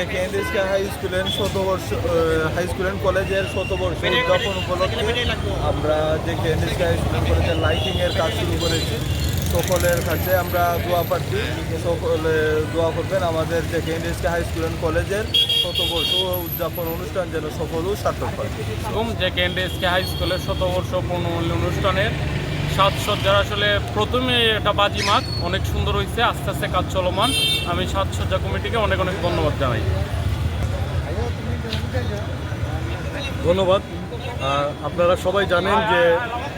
NSK high স্কুলের শতবর্ষ high school কলেজের শতবর্ষ উদযাপন উপলক্ষে আমরা যে এনএসকে হাই স্কুল অ্যান্ড কলেজের লাইটিংয়ের কাজ শুরু করেছি, সকলের কাছে আমরা দোয়া প্রার্থী সকলে দোয়া করবেন আমাদের যে এনএসকে হাই স্কুল অ্যান্ড কলেজের শতবর্ষ উদযাপন অনুষ্ঠান যেন সফল ও সার্থক হয়। এবং যে কেন্দ্রএসকে হাই স্কুলের শতবর্ষ পূর্ণমূল্য অনুষ্ঠানের সাজসজ্জার আসলে প্রথমে এটা বাজিমাত অনেক সুন্দর হয়েছে আস্তে আস্তে কাজ চলমান। আমি সাজসজ্জা কমিটিকে অনেক অনেক ধন্যবাদ জানাই। ধন্যবাদ। আপনারা সবাই জানেন যে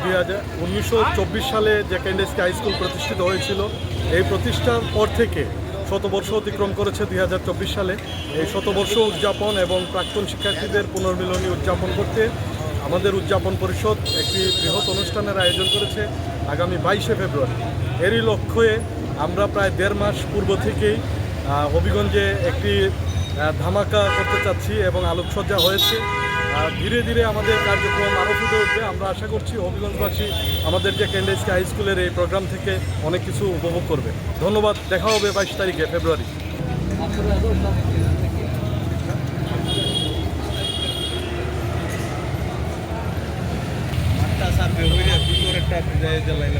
দুই সালে যে ক্যান্ডেসকে হাই স্কুল প্রতিষ্ঠিত হয়েছিল, এই প্রতিষ্ঠার পর থেকে শতবর্ষ অতিক্রম করেছে দুই হাজার চব্বিশ সালে। এই শতবর্ষ উদযাপন এবং প্রাক্তন শিক্ষার্থীদের পুনর্মিলনী উদযাপন করতে আমাদের উদযাপন পরিষদ একটি বৃহৎ অনুষ্ঠানের আয়োজন করেছে আগামী বাইশে ফেব্রুয়ারি। এরই লক্ষ্যে আমরা প্রায় দেড় মাস পূর্ব থেকেই হবিগঞ্জে একটি ধামাকা করতে চাচ্ছি এবং আলোকসজ্জা হয়েছে। ধীরে ধীরে আমাদের কার্যক্রম আরও ফুটে উঠবে। আমরা আশা করছি হবিগঞ্জবাসী আমাদের যে কেন্দ্রীয় হাই স্কুলের এই প্রোগ্রাম থেকে অনেক কিছু উপভোগ করবে। ধন্যবাদ। দেখা হবে বাইশ তারিখে ফেব্রুয়ারি। যে লাইন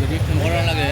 যদি মরা লাগে